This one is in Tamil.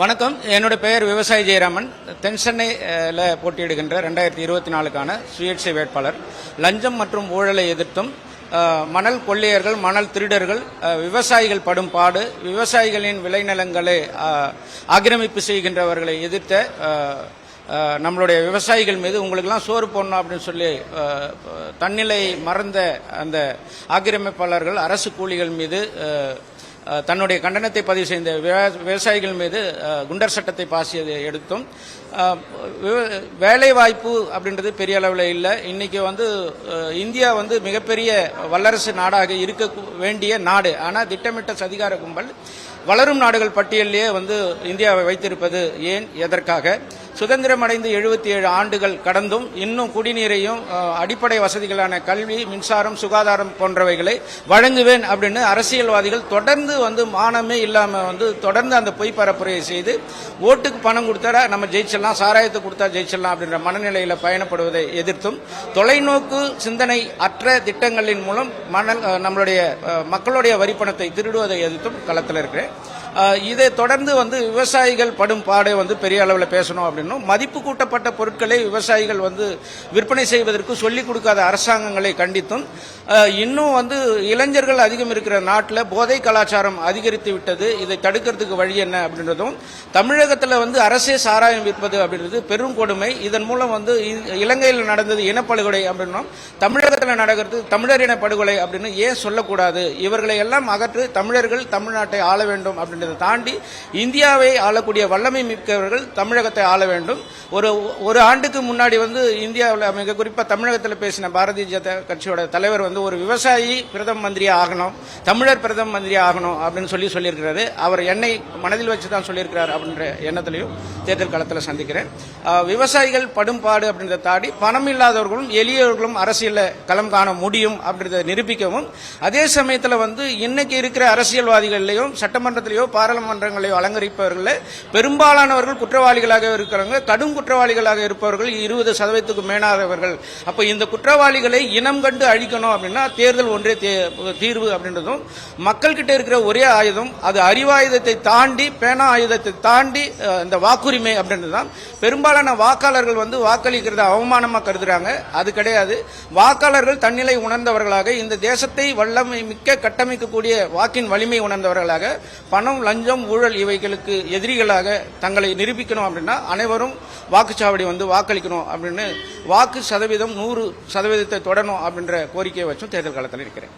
வணக்கம். என்னோட பெயர் விவசாயி ஜெயராமன். தென் சென்னையில் போட்டியிடுகின்ற ரெண்டாயிரத்தி இருபத்தி நாலுக்கான சுயேட்சை வேட்பாளர். லஞ்சம் மற்றும் ஊழலை எதிர்த்தும் மணல் கொள்ளையர்கள் மணல் திருடர்கள் விவசாயிகள் படும் பாடு விவசாயிகளின் விளைநிலங்களை ஆக்கிரமிப்பு செய்கின்றவர்களை எதிர்த்த நம்மளுடைய விவசாயிகள் மீது உங்களுக்கெல்லாம் சோறு போடணும் அப்படின்னு சொல்லி தன்னிலை மறந்த அந்த ஆக்கிரமிப்பாளர்கள் அரசு கூலிகள் மீது தன்னுடைய கண்டனத்தை பதிவு செய்த விவ- விவசாயிகள் மீது குண்டர் சட்டத்தை பாசியதை எடுத்தும் வேலைவாய்ப்பு வேலை வாய்ப்பு அப்படின்றது பெரிய அளவில் இல்லை. இன்னைக்கு வந்து இந்தியா வந்து மிகப்பெரிய வல்லரசு நாடாக இருக்க வேண்டிய நாடு. ஆனால் திட்டமிட்ட சதிகார கும்பல் வளரும் நாடுகள் பட்டியலிலேயே வந்து இந்தியாவை வைத்திருப்பது ஏன்? எதற்காக? சுதந்திரம் அடைந்து எழுபத்தி ஏழு ஆண்டுகள் கடந்தும் இன்னும் குடிநீரையும் அடிப்படை வசதிகளான கல்வி மின்சாரம் சுகாதாரம் போன்றவைகளை வழங்குவேன் அப்படின்னு அரசியல்வாதிகள் தொடர்ந்து வந்து மானமே இல்லாமல் வந்து தொடர்ந்து அந்த பொய் பரப்புரையை செய்து ஓட்டுக்கு பணம் கொடுத்தா நம்ம ஜெயிச்சிடலாம். சாராயத்தை கொடுத்தா ஜெயிச்சிடலாம் அப்படின்ற மனநிலையில் பயணப்படுவதை எதிர்த்தும் தொலைநோக்கு சிந்தனை அற்ற திட்டங்களின் மூலம் மணல் நம்மளுடைய மக்களுடைய வரிப்பணத்தை திருடுவதை எதிர்த்தும் களத்தில் இருக்கிறேன். இதை தொடர்ந்து வந்து விவசாயிகள் படும் பாடை வந்து பெரிய அளவில் பேசணும் அப்படின்னும் மதிப்பு கூட்டப்பட்ட பொருட்களை விவசாயிகள் வந்து விற்பனை செய்வதற்கு சொல்லிக் கொடுக்காத அரசாங்கங்களை கண்டித்தும் இன்னும் வந்து இளைஞர்கள் அதிகம் இருக்கிற நாட்டில் போதை கலாச்சாரம் அதிகரித்து விட்டது இதை தடுக்கிறதுக்கு வழி என்ன அப்படின்றதும் தமிழகத்தில் வந்து அரசே சாராயம் விற்பது அப்படின்றது பெரும் கொடுமை. இதன் மூலம் வந்து இ- இலங்கையில் நடந்தது இனப்படுகொலை அப்படின்னும் தமிழகத்தில் நடக்கிறது தமிழர் இன படுகொலை அப்படின்னு ஏன் சொல்லக்கூடாது? இவர்களை எல்லாம் அகற்று தமிழர்கள் தமிழ்நாட்டை ஆள வேண்டும் அப்படின்னு அப்படின்றதை தாண்டி இந்தியாவை ஆளக்கூடிய வல்லமை மிக்கவர்கள் தமிழகத்தை ஆள வேண்டும். ஒரு ஒரு ஆண்டுக்கு முன்னாடி வந்து இந்தியாவில் மிக குறிப்பாக தமிழகத்தில் பேசின பாரதிய ஜனதா கட்சியோட தலைவர் வந்து ஒரு விவசாயி பிரதம மந்திரியாக ஆகணும் தமிழர் பிரதம மந்திரியா ஆகணும் அப்படின்னு சொல்லி சொல்லியிருக்கிறாரு. அவர் என்னை மனதில் வச்சு தான் சொல்லியிருக்கிறார் அப்படின்ற எண்ணத்திலையும் தேர்தல் காலத்தில் சந்திக்கிறேன். விவசாயிகள் படும் பாடு அப்படின்றத தாண்டி பணம் இல்லாதவர்களும் எளியவர்களும் அரசியலில் களம் காண முடியும் அப்படின்றத நிரூபிக்கவும் அதே சமயத்தில் வந்து இன்னைக்கு இருக்கிற அரசியல்வாதிகள்லையும் சட்டமன்றத்திலேயோ பாராளுமன்றங்களை அலங்கரிப்பவர்கள் பெரும்பாலானவர்கள் குற்றவாளிகளாக இருக்கிறாங்க. கடும் குற்றவாளிகளாக இருப்பவர்கள் இருபது சதவீதத்துக்கு மேலாதவர்கள் அப்போ இந்த குற்றவாளிகளை இனம் கண்டு அழிக்கணும் அப்படின்னா தேர்தல் ஒன்றே தீர்வு அப்படின்றதும் மக்கள்கிட்ட இருக்கிற ஒரே ஆயுதம் அது அறிவாயுதத்தை தாண்டி பேனா ஆயுதத்தை தாண்டி இந்த வாக்குரிமை அப்படின்றது தான் பெரும்பாலான வாக்காளர்கள் வந்து வாக்களிக்கிறத அவமானமா கருதுறாங்க. அது கிடையாது. வாக்காளர்கள் தன்னிலை உணர்ந்தவர்களாக இந்த தேசத்தை வல்லமை மிக்க கட்டமைக்கக்கூடிய வாக்கின் வலிமை உணர்ந்தவர்களாக பணம் லஞ்சம் ஊழல் இவைகளுக்கு எதிரிகளாக தங்களை நிரூபிக்கணும் அப்படின்னா அனைவரும் வாக்குச்சாவடி வந்து வாக்களிக்கணும் அப்படின்னு வாக்கு சதவீதம் நூறு சதவீதத்தை தொடரணும் அப்படின்ற கோரிக்கையை வச்சும் தேர்தல் காலத்தில் இருக்கிறேன்.